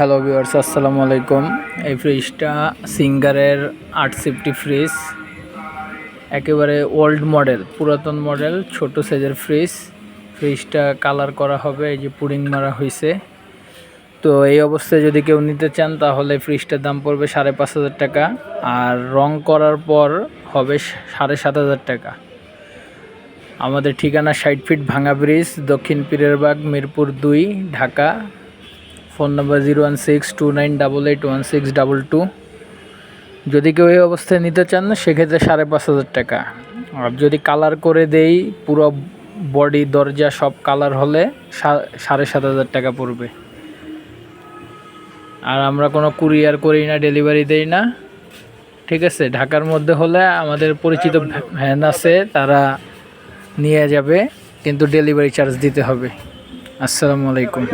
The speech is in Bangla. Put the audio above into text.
হ্যালো ভিউয়ার্স, আসসালামু আলাইকুম। এই ফ্রিজটা সিঙ্গারের আট সিফটি ফ্রিজ একেবারে ওল্ড মডেল পুরাতন মডেল ছোট সাইজের ফ্রিজ ফ্রিজটা কালার করা হবে, এই যে পুডিং মারা হয়েছে তো এই অবস্থায় যদি কেউ নিতে চান, তাহলে ফ্রিজটার দাম পড়বে সাড়ে পাঁচ হাজার টাকা। আর রং করার পর হবে সাড়ে সাত হাজার টাকা। আমাদের ঠিকানা ষাট ফিট ভাঙা ব্রিজ দক্ষিণ পীরেরবাগ মিরপুর দুই, Dhaka. Phone number zero one six two nine double eight one six double two. যদি কেউ এই অবস্থায় নিতে চান সেক্ষেত্রে সাড়ে পাঁচ হাজার টাকা। আর যদি কালার করে দেই পুরো বডি দরজা সব কালার হলে সাড়ে সাত হাজার টাকা পড়বে। আর আমরা কোনো কুরিয়ার করি না ডেলিভারি দেই না। ঠিক আছে? ঢাকার মধ্যে হলে আমাদের পরিচিত ভ্যান আছে তারা নিয়ে যাবে কিন্তু ডেলিভারি চার্জ দিতে হবে। আসসালামু আলাইকুম।